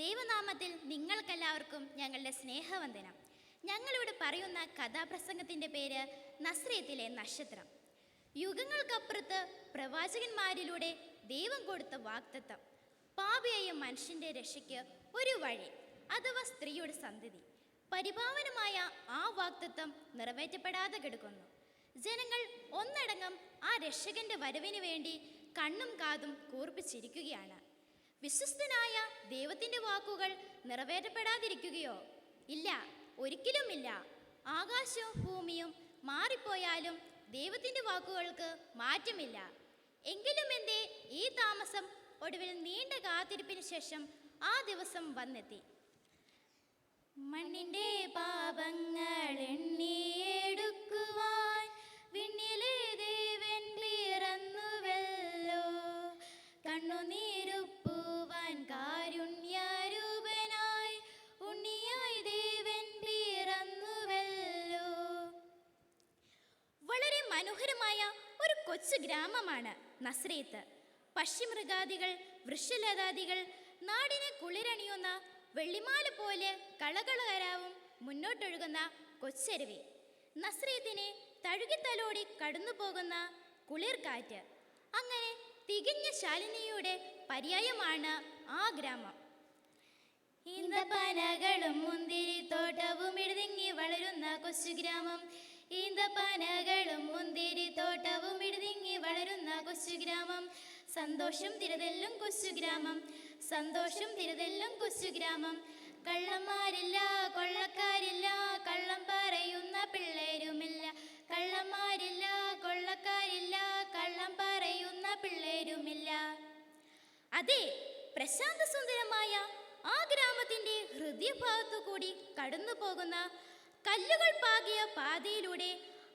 ദൈവനാമത്തിൽ നിങ്ങൾക്കെല്ലാവർക്കും ഞങ്ങളുടെ സ്നേഹവന്ദനം. ഞങ്ങളിവിടെ പറയുന്ന കഥാപ്രസംഗത്തിന്റെ പേര് നസ്രയത്തിലെ നക്ഷത്രം. യുഗങ്ങൾക്കപ്പുറത്ത് പ്രവാചകന്മാരിലൂടെ ദൈവം കൊടുത്ത വാക്തത്വം പാപിയായ മനുഷ്യന്റെ രക്ഷയ്ക്ക് ഒരു വഴി അഥവാ സ്ത്രീയുടെ സന്തതി. പരിഭാവനമായ ആ വാക്തത്വം നിറവേറ്റപ്പെടാതെ കിടക്കുന്നു. ജനങ്ങൾ ഒന്നടങ്കം ആ രക്ഷകന്റെ വരവിന് വേണ്ടി കണ്ണും കാതും കൂർപ്പിച്ചിരിക്കുകയാണ്. വിശ്വസ്തനായ ദൈവത്തിന്റെ വാക്കുകൾ നിറവേറ്റപ്പെടാതിരിക്കുകയോ? ഇല്ല ഒരിക്കലുമില്ല. ആകാശവും ഭൂമിയും മാറിപ്പോയാലും ദൈവത്തിന്റെ വാക്കുകൾക്ക് മാറ്റമില്ല. എങ്കിലും എന്തേ ഈ താമസം ഒടുവിൽ നീണ്ട കാത്തിരിപ്പിന് ശേഷം ആ ദിവസം വന്നെത്തി. മണ്ണിന്റെ പാപങ്ങൾ എണ്ണിയെടുക്കുവാൻ വിണ്ണിലെ മനോഹരമായ ഒരു കൊച്ചു ഗ്രാമമാണ് നസ്രേത്ത്. പക്ഷിമൃഗാദികൾ വൃക്ഷലതാദികൾ നാടിനെ കുളിരണിയുന്ന വെള്ളിമാല പോലെ കളകളകരാവും മുന്നോട്ടൊഴുകുന്ന കൊച്ചരുവി. നസ്രീത്തിനെ തഴുകിത്തലോടി കടന്നു പോകുന്ന കുളിർകാറ്റ്. അങ്ങനെ തികഞ്ഞ ശാലിനിയുടെ പര്യായമാണ് ആ ഗ്രാമം. ഈന്തപ്പനകളും മുന്തിരിത്തോട്ടവും എഴുതിങ്ങി വളരുന്ന കൊച്ചു ഗ്രാമം. ഈന്തപ്പനകളും മുന്തിരിത്തോട്ടവും ഇടുതിങ്ങി വളരുന്ന കൊച്ചു ഗ്രാമം. സന്തോഷം തിരുതെല്ലും കൊച്ചു ഗ്രാമം. സന്തോഷം തിരുതെല്ലും കൊച്ചു ഗ്രാമം. കള്ളന്മാരില്ല കൊള്ളക്കാരില്ല കള്ളം പറയുന്ന പിള്ളേരുമില്ല. കള്ളന്മാരില്ല കൊള്ളക്കാരില്ല കള്ളം പറയുന്ന പിള്ളേരുമില്ല. അതെ പ്രശാന്ത സുന്ദരമായ ആ ഗ്രാമത്തിന്റെ ഹൃദയഭാഗത്തു കൂടി കടന്നു പോകുന്ന കല്ലുകൾ പാകിയ പാതയിലൂടെ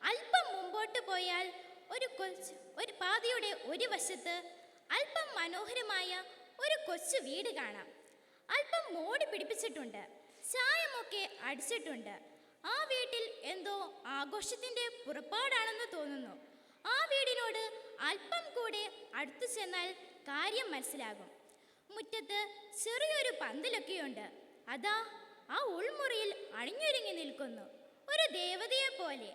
അല്പം മുമ്പോട്ട് പോയാൽ ഒരു കൊച്ചു ഒരു പാതയുടെ ഒരു വശത്ത് അല്പം മനോഹരമായ ഒരു കൊച്ചു വീട് കാണാം. അല്പം മോടി പിടിപ്പിച്ചിട്ടുണ്ട് ചായമൊക്കെ അടിച്ചിട്ടുണ്ട്. ആ വീട്ടിൽ എന്തോ ആഘോഷത്തിന്റെ പുറപ്പാടാണെന്ന് തോന്നുന്നു. ആ വീടിനോട് അല്പം കൂടെ അടുത്തു ചെന്നാൽ കാര്യം മനസ്സിലാകും. മുറ്റത്ത് ചെറിയൊരു പന്തലൊക്കെയുണ്ട്. അതാ ആ ഉൾമുറിയിൽ അണിഞ്ഞൊരുങ്ങി നിൽക്കുന്നു. ഒരു ദേവതയെ പോലെ.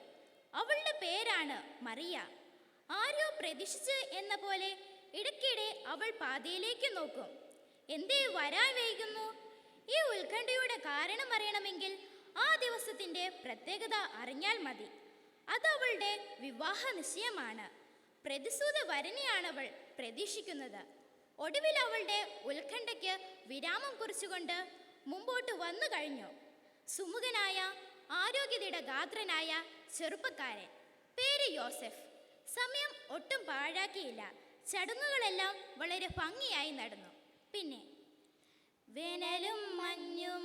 അവളുടെ പേരാണ് മറിയ. ആരോ പ്രതീക്ഷിച്ച് എന്ന പോലെ ഇടയ്ക്കിടെ അവൾ പാതയിലേക്ക് നോക്കും. എന്തേ വരാൻ വൈകുന്നു? ഈ ഉത്കണ്ഠയുടെ കാരണം അറിയണമെങ്കിൽ ആ ദിവസത്തിന്റെ പ്രത്യേകത അറിഞ്ഞാൽ മതി. അത് അവളുടെ വിവാഹ നിശ്ചയമാണ്. പ്രതിസൂത അവൾ പ്രതീക്ഷിക്കുന്നത്. ഒടുവിൽ അവളുടെ ഉത്കണ്ഠയ്ക്ക് വിരാമം കുറിച്ചുകൊണ്ട് മുമ്പോട്ട് വന്നു കഴിഞ്ഞു. സുമുഖനായ ആരോഗ്യതയുടെ ഗാത്രനായ ചെറുപ്പക്കാരൻ. പേര് യോസെഫ്. സമയം ഒട്ടും പാഴാക്കിയില്ല. ചടങ്ങുകളെല്ലാം വളരെ ഭംഗിയായി നടന്നു. പിന്നെ വേനലും മഞ്ഞും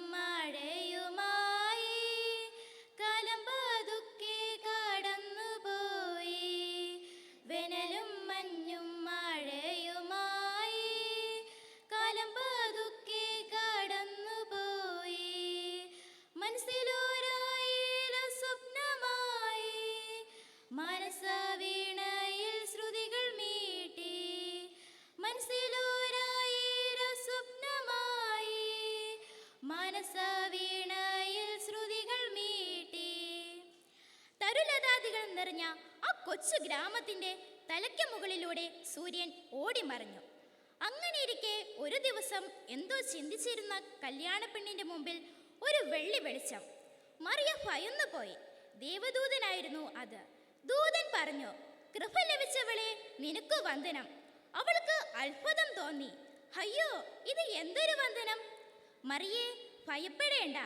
സൂര്യൻ ഓടിമറഞ്ഞു അങ്ങനെയിരിക്കെ ഒരു ദിവസം എന്തോ ചിന്തിച്ചിരുന്ന കല്യാണപ്പെണ്ണിന്റെ മുമ്പിൽ ഒരു വെള്ളി വെളിച്ചം. മറിയ ഭയന്നു പോയി. ദേവദൂതനായിരുന്നു അത്. ദൂതൻ പറഞ്ഞു കൃപ ലഭിച്ചവളെ നിനക്ക് വന്ദനം. അവൾക്ക് അത്ഭുതം തോന്നി. അയ്യോ ഇത് എന്തൊരു വന്ദനം? മറിയെ ഭയപ്പെടേണ്ട.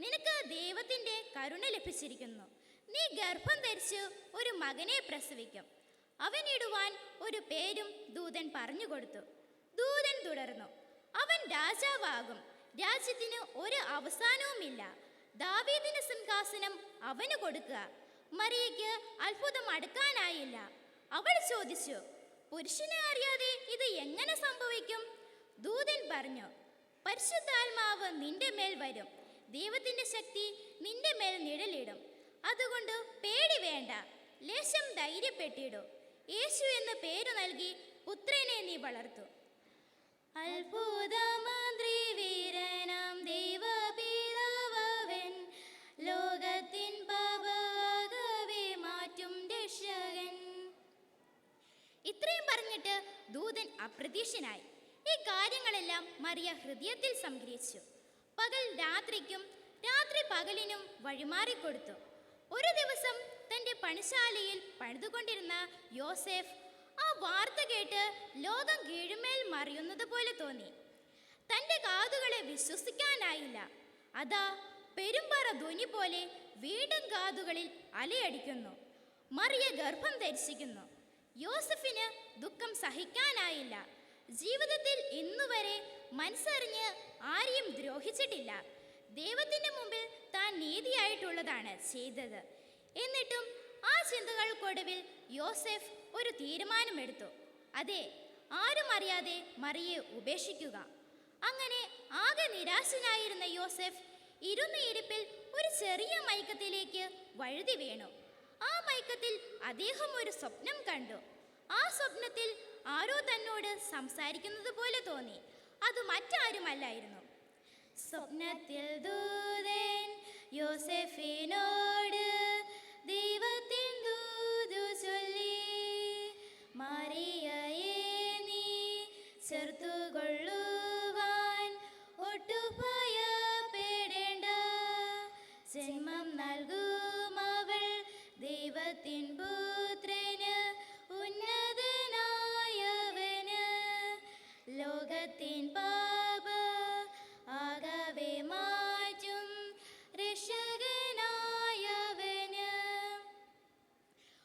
നിനക്ക് ദൈവത്തിന്റെ കരുണ ലഭിച്ചിരിക്കുന്നു. നീ ഗർഭം ധരിച്ച് ഒരു മകനെ പ്രസവിക്കും. അവനിടുവാൻ ഒരു പേരും ദൂതൻ പറഞ്ഞു കൊടുത്തു ദൂതൻ തുടർന്നു അവൻ രാജാവാകും. രാജ്യത്തിന് ഒരു അവസാനവുമില്ല. ദാവീദിന് സിംഹാസനം അവന് കൊടുക്കുക. മറിയയ്ക്ക് അത്ഭുതം അടുക്കാനായില്ല. അവൾ ചോദിച്ചു പുരുഷനെ അറിയാതെ ഇത് എങ്ങനെ സംഭവിക്കും? ദൂതൻ പറഞ്ഞു പരിശുദ്ധാത്മാവ് നിന്റെ മേൽ വരും. ദൈവത്തിന്റെ ശക്തി നിന്റെ മേൽ നിഴലിടും. അതുകൊണ്ട് പേടി വേണ്ട. ലേശം ധൈര്യപ്പെട്ടിടൂ. യേശു എന്ന പേരു നൽകി പുത്രനെ നീ വളർത്തു. അത്ഭുതമന്ത്രി വീരനാം ദൈവപിതാവൻ ലോകത്തിൻ പാപകവെ മാറ്റും രക്ഷകൻ. ഇത്രയും പറഞ്ഞിട്ട് ദൂതൻ അപ്രതീക്ഷനായി ഈ കാര്യങ്ങളെല്ലാം മറിയ ഹൃദയത്തിൽ സംഗ്രഹിച്ചു. പകൽ രാത്രിക്കും രാത്രി പകലിനും വഴിമാറിക്കൊടുത്തു. ഒരു ദിവസം തന്റെ പണിശാലയിൽ പണിതുകൊണ്ടിരുന്ന യോസെഫ് ആ വാർത്ത കേട്ട് ലോകം കീഴുമേൽ മറിയുന്നത് പോലെ തോന്നി. തന്റെ കാതുകളെ വിശ്വസിക്കാനായില്ല. അതാ പെരുമ്പറ ധ്വനി പോലെ വീണ്ടും കാതുകളിൽ അലയടിക്കുന്നു. മറിയ ഗർഭം ധരിച്ചിരിക്കുന്നു. യോസഫിന് ദുഃഖം സഹിക്കാനായില്ല. ജീവിതത്തിൽ ഇന്നുവരെ മനസ്സറിഞ്ഞ് ആരെയും ദ്രോഹിച്ചിട്ടില്ല. ദൈവത്തിന്റെ മുമ്പിൽ താൻ നീതിയായിട്ടുള്ളതാണ് ചെയ്തത്. എന്നിട്ടും ആ ചിന്തകൾക്കൊടുവിൽ യോസെഫ് ഒരു തീരുമാനമെടുത്തു. അതെ ആരും അറിയാതെ മറിയെ ഉപേക്ഷിക്കുക. അങ്ങനെ ആകെ നിരാശനായിരുന്ന യോസെഫ് ഇരുന്ന ഇരിപ്പിൽ ഒരു ചെറിയ മയക്കത്തിലേക്ക് വഴുതി വീണു. ആ മയക്കത്തിൽ അദ്ദേഹം ഒരു സ്വപ്നം കണ്ടു. ആ സ്വപ്നത്തിൽ ആരോ തന്നോട് സംസാരിക്കുന്നത് പോലെ തോന്നി. അത് മറ്റാരുമല്ലായിരുന്നു. സ്വപ്നത്തിൽ ദൂതൻ യോസെഫിനോട് ചേർത്തുകൊള്ളുവാൻ ഒട്ടു പേടേണ്ട ജന്മം നൽകും അവൾ ദൈവത്തിൻ പുത്രന് ഉന്നതനായവന്. ലോകത്തിൻ പാപ ആകവേ മാറ്റും രക്ഷകനായവന്.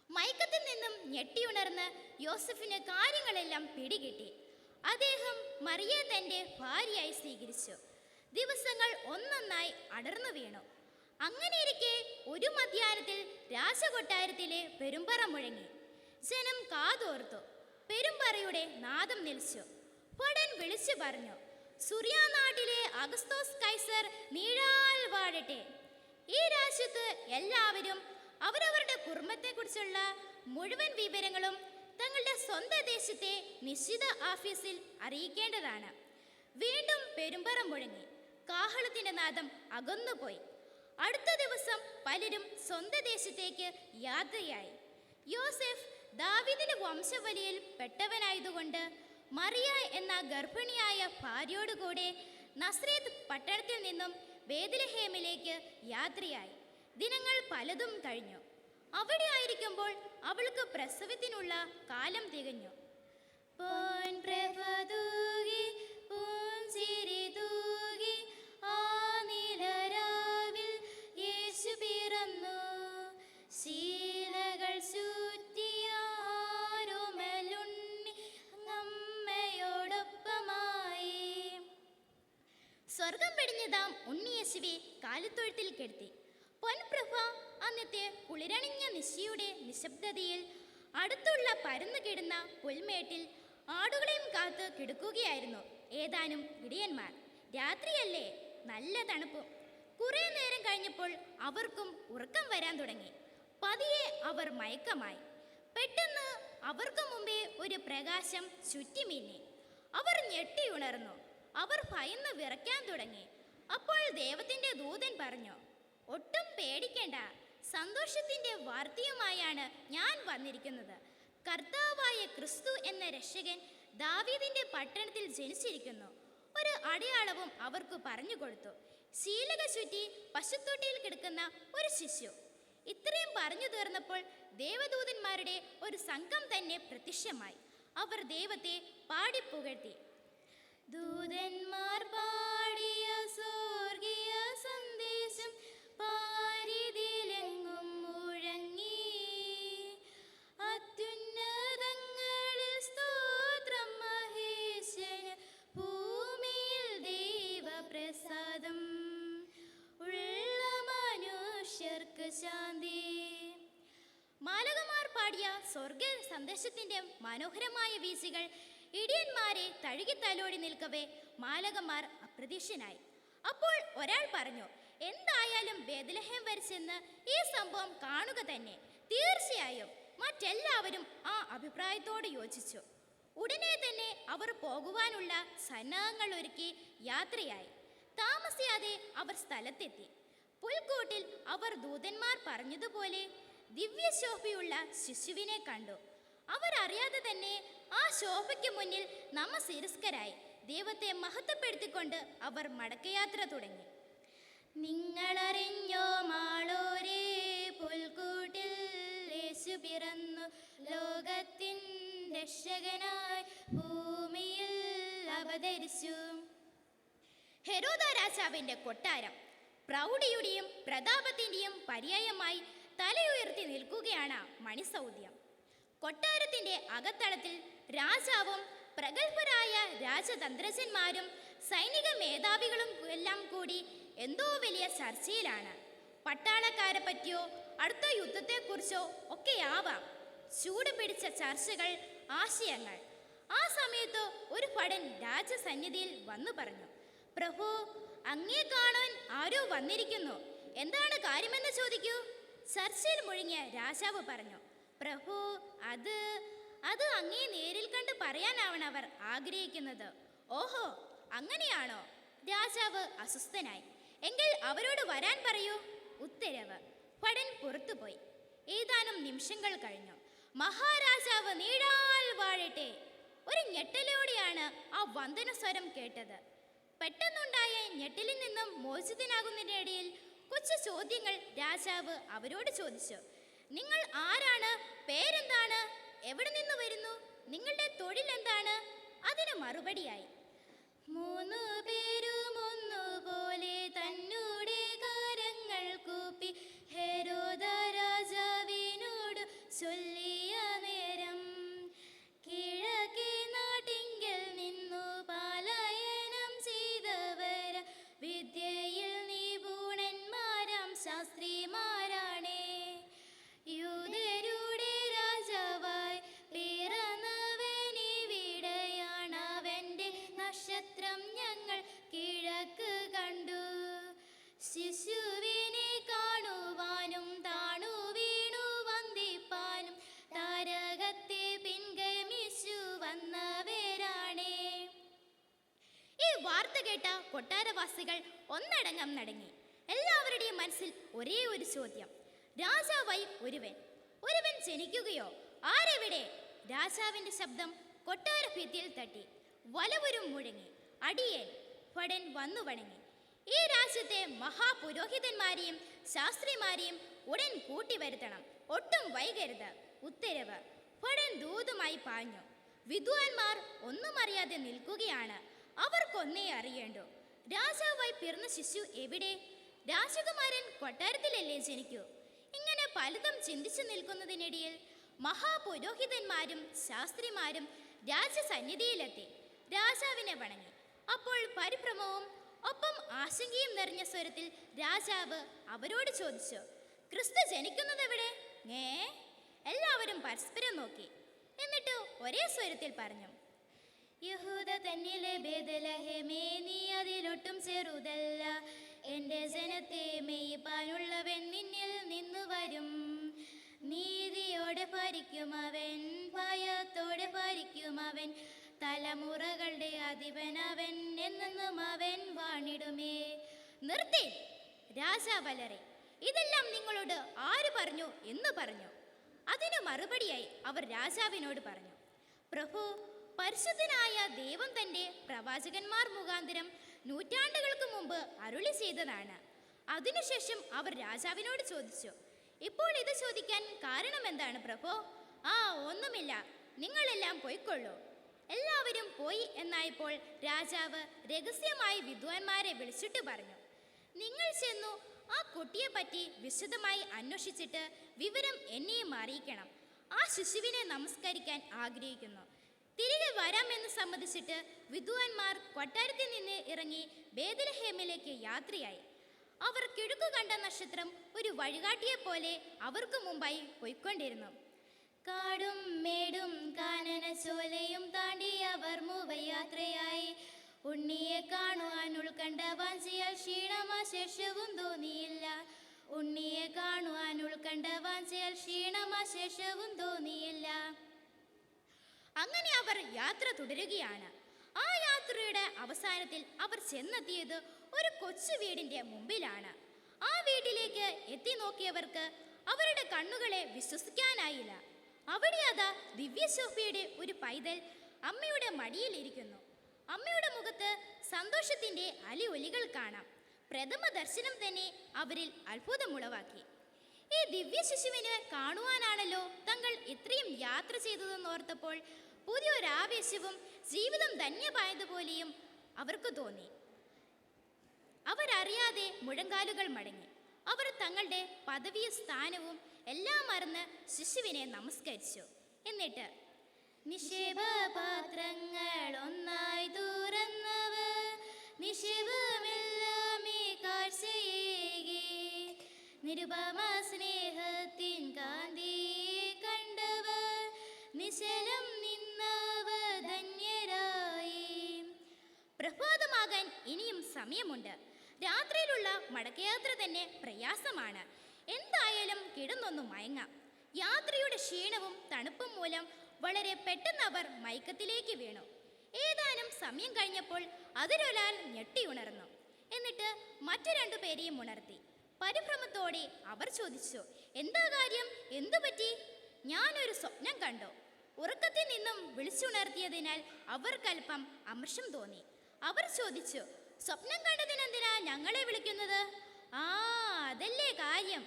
മയക്കത്തിൽ നിന്നും ഞെട്ടിയുണർന്ന് യോസഫിന് കാര്യങ്ങളെല്ലാം പിടികിട്ടി. മറിയെ തന്റെ ഭാര്യയായി സ്വീകരിച്ചു. ദിവസങ്ങൾ ഒന്നൊന്നായി അടർന്നു വീണു. അങ്ങനെയിരിക്കെ ഒരു മധ്യാഹ്നത്തിൽ രാജകൊട്ടാരത്തിലെ പെരുമ്പറ മുഴങ്ങി. ജനം കാതോർത്തു. പെരുമ്പറയുടെ നാദം നിലച്ചു പടൻ വിളിച്ചു പറഞ്ഞു സുറിയാനാട്ടിലെ അഗസ്തോസ് കൈസർ നീഴാൽ വാഴട്ടെ. ഈ രാജ്യത്ത് എല്ലാവരും അവരവരുടെ കുടുംബത്തെക്കുറിച്ചുള്ള മുഴുവൻ വിവരങ്ങളും തങ്ങളുടെ സ്വന്തം ദേശത്തെ നിശ്ചിത ഓഫീസിൽ അറിയിക്കേണ്ടതാണ്. വീണ്ടും പെരുമ്പറ മുഴങ്ങി. കാഹളത്തിന്റെ നാദം അകന്നുപോയി. അടുത്ത ദിവസം പലരും സ്വന്തം ദേശത്തേക്ക് യാത്രയായി. യോസെഫ് ദാവിദിന്റെ വംശവലിയിൽ പെട്ടവനായതുകൊണ്ട് മറിയ എന്ന ഗർഭിണിയായ ഭാര്യയോടുകൂടെ നസ്രേത്ത് പട്ടണത്തിൽ നിന്നും വേദലഹേമിലേക്ക് യാത്രയായി. ദിനങ്ങൾ പലതും കഴിഞ്ഞു. അവിടെ ആയിരിക്കുമ്പോൾ അവൾക്ക് പ്രസവത്തിനുള്ള കാലം തികഞ്ഞു. സ്വർഗം പെടിഞ്ഞതാം ഉണ്ണിയേശുവെ കാലിത്തൊഴുത്തിൽ കെടുത്തി. പൊൻപ്രഭ അന്നത്തെ കുളിരണിഞ്ഞ നിശിയുടെ നിശബ്ദതയിൽ അടുത്തുള്ള പരന്നു കിടന്ന പുൽമേട്ടിൽ ആടുകളെയും കാത്ത് കിടക്കുകയായിരുന്നു ഏതാനും ഇടിയന്മാർ. രാത്രിയല്ലേ? നല്ല തണുപ്പും. കുറെ നേരം കഴിഞ്ഞപ്പോൾ അവർക്കും ഉറക്കം വരാൻ തുടങ്ങി. പതിയെ അവർ മയക്കമായി. പെട്ടെന്ന് അവർക്ക് മുമ്പേ ഒരു പ്രകാശം ചുറ്റിമിന്നി. അവർ ഞെട്ടിയുണർന്നു. അവർ ഭയന്ന് വിറയ്ക്കാൻ തുടങ്ങി. അപ്പോൾ ദൈവത്തിന്റെ ദൂതൻ പറഞ്ഞു ഒട്ടും പേടിക്കേണ്ട. സന്തോഷത്തിന്റെ വാർത്തയുമായാണ് ഞാൻ വന്നിരിക്കുന്നത്. കർത്താവായ ക്രിസ്തു എന്ന രക്ഷകൻ ദാവീദിന്റെ പട്ടണത്തിൽ ജനിച്ചിരിക്കുന്നു. ഒരു അടയാളവും അവർക്ക് പറഞ്ഞു കൊടുത്തു. ശീലക ചുറ്റി പശുത്തൊട്ടിയിൽ കിടക്കുന്ന ഒരു ശിശു. ഇത്രയും പറഞ്ഞു തീർന്നപ്പോൾ ദേവദൂതന്മാരുടെ ഒരു സംഘം തന്നെ പ്രത്യക്ഷമായി. അവർ ദൈവത്തെ പാടിപ്പുകഴ്ത്തി ദൂതന്മാർ പാടിയ സ്വർഗീയ ശാന്തി. മാലകമാർ പാടിയ സ്വർഗ സന്ദേശത്തിന്റെ മനോഹരമായ വീശികൾ ഇടിയന്മാരെ തഴുകി തലോടി നിൽക്കവേ മാലകമാർ അപ്രതീക്ഷനായി അപ്പോൾ ഒരാൾ പറഞ്ഞു എന്തായാലും ബേദലഹേം വരിച്ചെന്ന് ഈ സംഭവം കാണുക തന്നെ. തീർച്ചയായും മറ്റെല്ലാവരും ആ അഭിപ്രായത്തോട് യോജിച്ചു. ഉടനെ തന്നെ അവർ പോകുവാനുള്ള സന്നാഹങ്ങൾ ഒരുക്കി യാത്രയായി. താമസിയാതെ അവർ സ്ഥലത്തെത്തി. പുൽക്കൂട്ടിൽ അവർ ദൂതന്മാർ പറഞ്ഞതുപോലെ ദിവ്യശോഭയുള്ള ശിശുവിനെ കണ്ടു. അവർ അറിയാതെ തന്നെ ആ ശോഭയ്ക്ക് മുന്നിൽ നമസിരസ്കരായി ദൈവത്തെ മഹത്വപ്പെടുത്തിക്കൊണ്ട് അവർ മടക്കയാത്ര തുടങ്ങി. നിങ്ങളറിഞ്ഞോ മാളോരേ പുൽക്കൂട്ടിൽ യേശു പിറന്നു. ലോകത്തിൻ രക്ഷകനായി ഭൂമിയിൽ അവതരിച്ചു. ഹെരോദ രാജാവിന്റെ കൊട്ടാരം പ്രൗഢിയുടെയും പ്രതാപത്തിന്റെയും പര്യായമായി തലയുയർത്തി നിൽക്കുകയാണ് മണിസൗദ്യം കൊട്ടാരത്തിന്റെ അകത്തളത്തിൽ രാജാവും പ്രഗത്ഭരായ രാജതന്ത്രജ്ഞന്മാരും സൈനിക മേധാവികളും എല്ലാം കൂടി എന്തോ വലിയ ചർച്ചയിലാണ്. പട്ടാളക്കാരെ പറ്റിയോ അടുത്ത യുദ്ധത്തെക്കുറിച്ചോ ഒക്കെയാവാം. ചൂട് പിടിച്ച ചർച്ചകൾ ആശയങ്ങൾ. ആ സമയത്ത് ഒരു പടൻ രാജസന്നിധിയിൽ വന്നു പറഞ്ഞു പ്രഭു അങ്ങേ കാണാൻ ആരോ വന്നിരിക്കുന്നു. എന്താണ് കാര്യമെന്ന് ചോദിക്കൂ? ചർച്ചയിൽ മുഴുങ്ങിയ രാജാവ് പറഞ്ഞു പ്രഭു അത് അത് അങ്ങേ നേരിൽ കണ്ട് പറയാനാവണം അവർ ആഗ്രഹിക്കുന്നത്. ഓഹോ അങ്ങനെയാണോ? രാജാവ് അസ്വസ്ഥനായി എങ്കിൽ അവരോട് വരാൻ പറയൂ. ഉത്തരവ് ഭടൻ പുറത്തുപോയി ഏതാനും നിമിഷങ്ങൾ കഴിഞ്ഞു. മഹാരാജാവ് നീഴാൽ വാഴട്ടെ. ഒരു ഞെട്ടലോടെയാണ് ആ വന്ദന സ്വരം കേട്ടത്. പെട്ടെന്നുണ്ടായ ഞെട്ടിലിൽ നിന്നും മോചിതനാകുന്നതിനിടയിൽ കൊച്ചു ചോദ്യങ്ങൾ രാജാവ് അവരോട് ചോദിച്ചു. നിങ്ങൾ ആരാണ്? പേരെന്താണ്? എവിടെ നിന്ന് വരുന്നു? നിങ്ങളുടെ തൊഴിൽ എന്താണ് അതിന് മറുപടിയായി മൂന്ന് പേരും വാർത്ത കേട്ട കൊട്ടാരവാസികൾ ഒന്നടങ്കം നടങ്ങി. എല്ലാവരുടെയും മനസ്സിൽ ഒരേ ഒരു ചോദ്യം. രാജാവായി ഒരുവൻ. ഒരുവൻ ജനിക്കുകയോ? ആരെവിടെ? രാജാവിന്റെ ശബ്ദം കൊട്ടാര ഭിത്തിയിൽ തട്ടി. വലവരും മുഴങ്ങി. അടിയേൻ ഭടൻ വന്നു വണങ്ങി. ഈ രാജ്യത്തെ മഹാപുരോഹിതന്മാരെയും ശാസ്ത്രിമാരെയും ഉടൻ കൂട്ടി വരുത്തണം. ഒട്ടും വൈകരുത്. ഉത്തരവ്. ഭടൻ ദൂതുമായി പാഞ്ഞു. വിദ്വാൻമാർ ഒന്നും അറിയാതെ നിൽക്കുകയാണ്. അവർക്കൊന്നേ അറിയേണ്ടോ. രാജാവായി പിറന്ന ശിശു എവിടെ? രാജകുമാരൻ കൊട്ടാരത്തിലല്ലേ ജനിക്കൂ? ഇങ്ങനെ പലതും ചിന്തിച്ചു നിൽക്കുന്നതിനിടയിൽ മഹാപുരോഹിതന്മാരും ശാസ്ത്രിമാരും രാജസന്നിധിയിലെത്തി. രാജാവിനെ വണങ്ങി. അപ്പോൾ പരിഭ്രമവും ഒപ്പം ആശങ്കയും നിറഞ്ഞ സ്വരത്തിൽ രാജാവ് അവരോട് ചോദിച്ചു ക്രിസ്തു ജനിക്കുന്നത് എവിടെ? ഏ? എല്ലാവരും പരസ്പരം നോക്കി. എന്നിട്ട് ഒരേ സ്വരത്തിൽ പറഞ്ഞു യഹൂദ തന്നിലെ ബേദലഹമേ നീ അതിലൊട്ടും ചെറുതല്ല. എന്റെ ജനത്തെ മെയ്പാനുള്ളവൻ നിന്നിൽ നിന്നു വരും. നീതിയോടെ ഭരിക്കും അവൻ ഭയത്തോടെ ഭരിക്കും അവൻ തലമുറകളുടെ അവൻ എന്നെന്നും അവൻ വാണിടുമേ. നിർത്തി രാജാവലറെ ഇതെല്ലാം നിങ്ങളോട് ആര് പറഞ്ഞു എന്ന് പറഞ്ഞു. അതിന് മറുപടിയായി അവർ രാജാവിനോട് പറഞ്ഞു. പ്രഭു പരിശുദ്ധനായ ദൈവം തന്റെ പ്രവാചകന്മാർ മുഖാന്തരം നൂറ്റാണ്ടുകൾക്ക് മുമ്പ് അരുളി ചെയ്തതാണ്. അതിനുശേഷം അവർ രാജാവിനോട് ചോദിച്ചു ഇപ്പോൾ ഇത് ചോദിക്കാൻ കാരണം എന്താണ് പ്രഭോ? ആ ഒന്നുമില്ല. നിങ്ങളെല്ലാം പോയിക്കൊള്ളൂ. എല്ലാവരും പോയി എന്നായപ്പോൾ രാജാവ് രഹസ്യമായി വിദ്വാൻമാരെ വിളിച്ചിട്ട് പറഞ്ഞു നിങ്ങൾ ചെന്നു ആ കുട്ടിയെ പറ്റി വിശദമായി അന്വേഷിച്ചിട്ട് വിവരം എന്നെയും അറിയിക്കണം. ആ ശിശുവിനെ നമസ്കരിക്കാൻ ആഗ്രഹിക്കുന്നു. തിരികെ വരാമെന്ന് സമ്മതിച്ചിട്ട് വിദ്വാൻമാർ കൊട്ടാരത്തിൽ നിന്ന് ഇറങ്ങി ബേദലഹേമിലേക്ക് യാത്രയായി. അവർ കിഴക്കു കണ്ട നക്ഷത്രം ഒരു വഴികാട്ടിയെ പോലെ അവർക്ക് മുമ്പായി പോയിക്കൊണ്ടിരുന്നു. കാടും മേടും കാനന ചോലയും താണ്ടി അവർ മൂവയാത്രയായി ഉണ്ണിയെ കാണുവാൻ ഉൾക്കണ്ട വാഞ്ചിയാൽ ക്ഷീണമാശേഷവും തോന്നിയില്ല. ഉണ്ണിയെ കാണുവാൻ ഉൾക്കണ്ട വാഞ്ചിയാൽ ക്ഷീണമാശേഷവും തോന്നിയില്ല. അങ്ങനെ അവർ യാത്ര തുടരുകയാണ്. ആ യാത്രയുടെ അവസാനത്തിൽ അവർ ചെന്നെത്തിയത് ഒരു കൊച്ചു വീടിന്റെ മുമ്പിലാണ്. ആ വീട്ടിലേക്ക് എത്തി നോക്കിയവർക്ക് അവരുടെ കണ്ണുകളെ വിശ്വസിക്കാനായില്ല. അവിടെ അതാ ദിവ്യശോഭയുടെ ഒരു പൈതൽ അമ്മയുടെ മടിയിൽ ഇരിക്കുന്നു. അമ്മയുടെ മുഖത്ത് സന്തോഷത്തിന്റെ അലി ഒലികൾ കാണാം. പ്രഥമ ദർശനം തന്നെ അവരിൽ അത്ഭുതമുളവാക്കി. ഈ ദിവ്യ ശിശുവിനെ കാണുവാനാണല്ലോ തങ്ങൾ ഇത്രയും യാത്ര ചെയ്തതെന്ന് ഓർത്തപ്പോൾ പുതിയൊരാവേശവും ജീവിതം ധന്യമായതുപോലെയും അവർക്ക് തോന്നി. അവരറിയാതെ മുഴങ്കാലുകൾ മടങ്ങി. അവർ തങ്ങളുടെ പദവിയും സ്ഥാനവും എല്ലാം മറന്ന് ശിശുവിനെ നമസ്കരിച്ചു. എന്നിട്ട് നിക്ഷേപപാത്രങ്ങൾ ഒന്നായി തുറന്നവർ നിക്ഷേപമെല്ലാമേ കാഴ്ചയേകി. നിരുപമ സ്നേഹത്തിൻ കാന്തിയെ കണ്ടവർ നിശലം പ്രഭാതമാകാൻ ഇനിയും സമയമുണ്ട്. രാത്രിയിലുള്ള മടക്കയാത്ര തന്നെ പ്രയാസമാണ്. എന്തായാലും കിടന്നൊന്നു മയങ്ങാം. യാത്രയുടെ ക്ഷീണവും തണുപ്പും മൂലം വളരെ പെട്ടെന്ന് അവർ മയക്കത്തിലേക്ക് വീണു. ഏതാനും സമയം കഴിഞ്ഞപ്പോൾ അതിലൊരാൾ ഞെട്ടിയുണർന്നു എന്നിട്ട് മറ്റു രണ്ടു പേരെയും ഉണർത്തി. പരിഭ്രമത്തോടെ അവർ ചോദിച്ചു എന്താ കാര്യം? എന്തു പറ്റി? ഞാനൊരു സ്വപ്നം കണ്ടു. ഉറക്കത്തിൽ നിന്നും വിളിച്ചുണർത്തിയതിനാൽ അവർക്കല്പം അമർഷം തോന്നി. അവർ ചോദിച്ചു സ്വപ്നം കണ്ടതിനെന്തിനാ ഞങ്ങളെ വിളിക്കുന്നത്? ആ അതല്ലേ കാര്യം.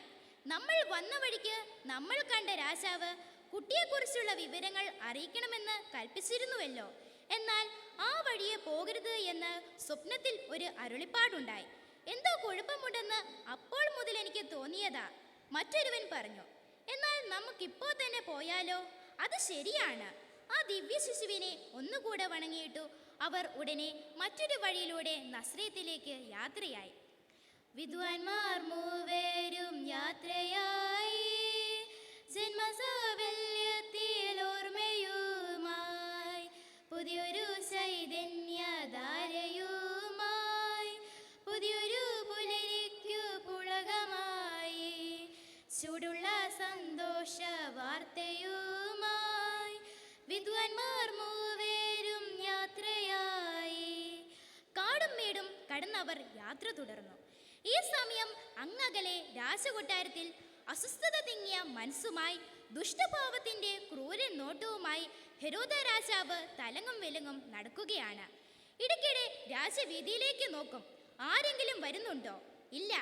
നമ്മൾ വന്ന വഴിക്ക് നമ്മൾ കണ്ട രാജാവ് കുട്ടിയെക്കുറിച്ചുള്ള വിവരങ്ങൾ അറിയിക്കണമെന്ന് കൽപ്പിച്ചിരുന്നുവല്ലോ. എന്നാൽ ആ വഴിയെ പോകരുത് എന്ന് സ്വപ്നത്തിൽ ഒരു അരുളിപ്പാടുണ്ടായി. എന്തോ കുഴപ്പമുണ്ടെന്ന് അപ്പോൾ മുതൽ എനിക്ക് തോന്നിയതാ മറ്റൊരുവൻ പറഞ്ഞു. എന്നാൽ നമുക്കിപ്പോ തന്നെ പോയാലോ? അത് ശരിയാണ്. ആ ദിവ്യ ശിശുവിനെ ഒന്നുകൂടെ വണങ്ങിയിട്ടു അവർ ഉടനെ മറ്റൊരു വഴിയിലൂടെ നസ്രയത്തിലേക്ക് യാത്രയായി. വിദ്വാൻമാർ മൂവരും യാത്ര തുടർന്നു. ഈ സമയം അങ്ങകലെ രാജകൊട്ടാരത്തിൽ അസ്വസ്ഥത തിങ്ങിയ മനസ്സുമായി ദുഷ്ടഭാവത്തിന്റെ ക്രൂരൻ നോട്ടവുമായി ഹെരോദ രാജാവ് തലങ്ങും വിലങ്ങും നടക്കുകയാണ്. ഇടയ്ക്കിടെ രാജവീതിയിലേക്ക് നോക്കും. ആരെങ്കിലും വരുന്നുണ്ടോ? ഇല്ല.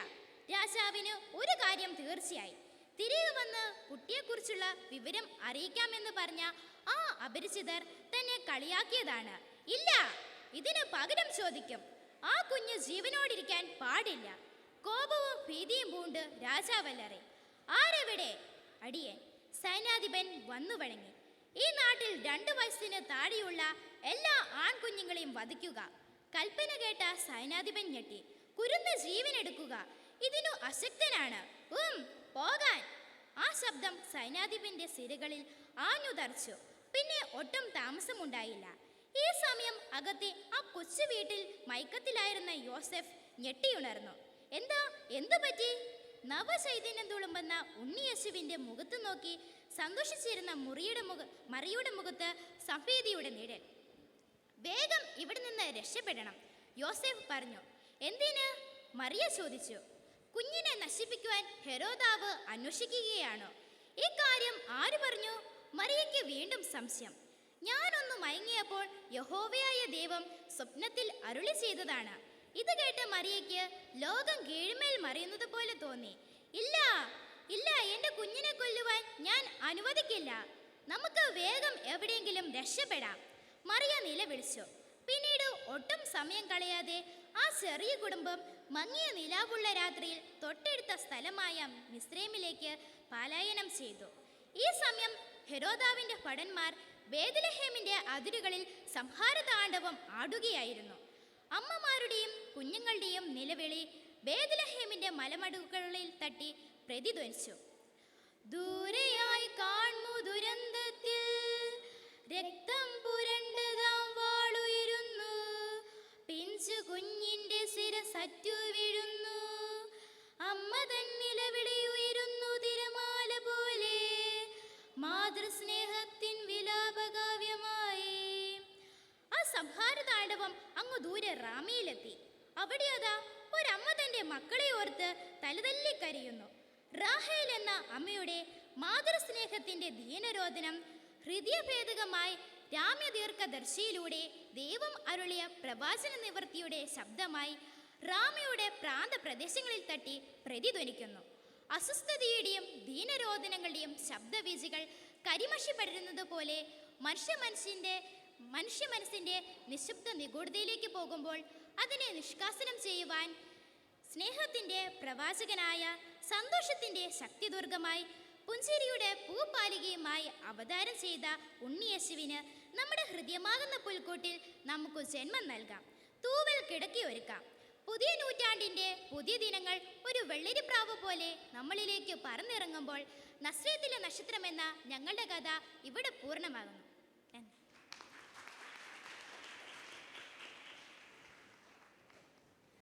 രാജാവിന് ഒരു കാര്യം തീർച്ചയായി. തിരികെ വന്ന് കുട്ടിയെക്കുറിച്ചുള്ള വിവരം അറിയിക്കാമെന്ന് പറഞ്ഞ ആ അപരിചിതർ തന്നെ കളിയാക്കിയതാണ്. ഇല്ല. ഇതിന് പകരം ചോദിക്കും. ആ കുഞ്ഞ് ജീവനോടിരിക്കാൻ പാടില്ല. കോപവും ഭീതിയും പൂണ്ട് രാജാവല്ലറെ. ആരെവിടെ? അടിയൻ. സൈന്യാധിപൻ വന്നു വഴങ്ങി. ഈ നാട്ടിൽ രണ്ടു വയസ്സിന് താഴെയുള്ള എല്ലാ ആൺകുഞ്ഞുങ്ങളെയും വധിക്കുക. കൽപ്പന കേട്ട സൈനാധിപൻ ഞെട്ടി. കുരുന്ന ജീവനെടുക്കുക. ഇതിനു അശക്തനാണ്. ഉം പോകാൻ. ആ ശബ്ദം സൈനാധിപന്റെ സിരകളിൽ ആഞ്ഞുതറച്ചു. പിന്നെ ഒട്ടും താമസമുണ്ടായില്ല. അകത്തെ ആ കൊച്ചു വീട്ടിൽ മയക്കത്തിലായിരുന്ന യോസെഫ് ഞെട്ടിയുണർന്നു. എന്താ? എന്തു പറ്റി? നവചൈതന്യം തുളുമ്പുന്ന ഉണ്ണിയശുവിന്റെ മുഖത്ത് നോക്കി സന്തോഷിച്ചിരുന്ന മുറിയുടെ മുഖ മറിയുടെ മുഖത്ത് സഫേദിയുടെ നിഴൽ. വേഗം ഇവിടെ നിന്ന് രക്ഷപ്പെടണം യോസെഫ് പറഞ്ഞു. എന്തിന്? മറിയ ചോദിച്ചു. കുഞ്ഞിനെ നശിപ്പിക്കുവാൻ ഹെരോദാവ് അന്വേഷിക്കുകയാണോ? ഈ കാര്യം ആര് പറഞ്ഞു? മറിയയ്ക്ക് വീണ്ടും സംശയം. ഞാനൊന്ന് മയങ്ങിയപ്പോൾ യഹോവയായ ദൈവം സ്വപ്നത്തിൽ അരുളി ചെയ്തതാണ്. ഇത് കേട്ട മറിയയ്ക്ക് ലോകം കീഴ്മേൽ മറിയുന്നത് പോലെ തോന്നി. ഇല്ല ഇല്ല എന്റെ കുഞ്ഞിനെ കൊല്ലുവാൻ ഞാൻ അനുവദിക്കില്ല. നമുക്ക് വേഗം എവിടെയെങ്കിലും രക്ഷപ്പെടാം. മറിയ നിലവിളിച്ചു. പിന്നീട് ഒട്ടും സമയം കളയാതെ ആ ചെറിയ കുടുംബം മങ്ങിയ നിലാവുള്ള രാത്രിയിൽ തൊട്ടടുത്ത സ്ഥലമായ മിസ്രൈമിലേക്ക് പലായനം ചെയ്തു. ഈ സമയം ഹെരോദാവിന്റെ ഭടന്മാർ ബേദലഹേമിന്റെ അതിരുകളിൽ സംഹാരതാണ്ഡവം ആടുകയായിരുന്നു. അമ്മമാരുടെയും കുഞ്ഞുങ്ങളുടെയും നിലവിളി വേദലഹേമിന്റെ മലമടുകളിൽ തട്ടി പ്രതിധ്വനിച്ചു. ദൂരെയായി കാണു ദുരന്തത്തിൽ? രക്തം പുരണ്ടതാം വാളുയരുന്നു. പിഞ്ചു കുഞ്ഞിന്റെ ശിരസറ്റു അവിടെ അതാ ഒരമ്മ തന്റെ മക്കളെ ഓർത്ത് തലതല്ലി കരയുന്നു. റാഹേൽ എന്ന അമ്മയുടെ മാതൃസ്നേഹത്തിന്റെ ദീനരോധനം ഹൃദയഭേദകമായി രാമ്യദീർഘദർശിയിലൂടെ ദൈവം അരുളിയ പ്രവാചന നിവൃത്തിയുടെ ശബ്ദമായി റാമയുടെ പ്രാന്ത പ്രദേശങ്ങളിൽ തട്ടി പ്രതിധ്വനിക്കുന്നു. അസ്വസ്ഥതയുടെയും ദീനരോധനങ്ങളുടെയും ശബ്ദവീചികൾ കരിമഷി പടരുന്നത് പോലെ മനുഷ്യ മനുഷ്യന്റെ മനുഷ്യ മനസ്സിന്റെ നിശബ്ദ നിഗൂഢതയിലേക്ക് പോകുമ്പോൾ അതിനെ നിഷ്കാസനം ചെയ്യുവാൻ സ്നേഹത്തിന്റെ പ്രവാചകനായ സന്തോഷത്തിന്റെ ശക്തിദുർഗമായി പുഞ്ചേരിയുടെ പൂപ്പാലികയുമായി അവതാരം ചെയ്ത ഉണ്ണിയേശുവിന് നമ്മുടെ ഹൃദയമാകുന്ന പുൽക്കൂട്ടിൽ നമുക്ക് ജന്മം നൽകാം. തൂവൽ കിടക്കി ഒരുക്കാം. പുതിയ നൂറ്റാണ്ടിന്റെ പുതിയ ദിനങ്ങൾ ഒരു വെള്ളരിപ്രാവ് പോലെ നമ്മളിലേക്ക് പറന്നിറങ്ങുമ്പോൾ നസ്രത്തിലെ നക്ഷത്രമെന്ന ഞങ്ങളുടെ കഥ ഇവിടെ പൂർണമാകുന്നു.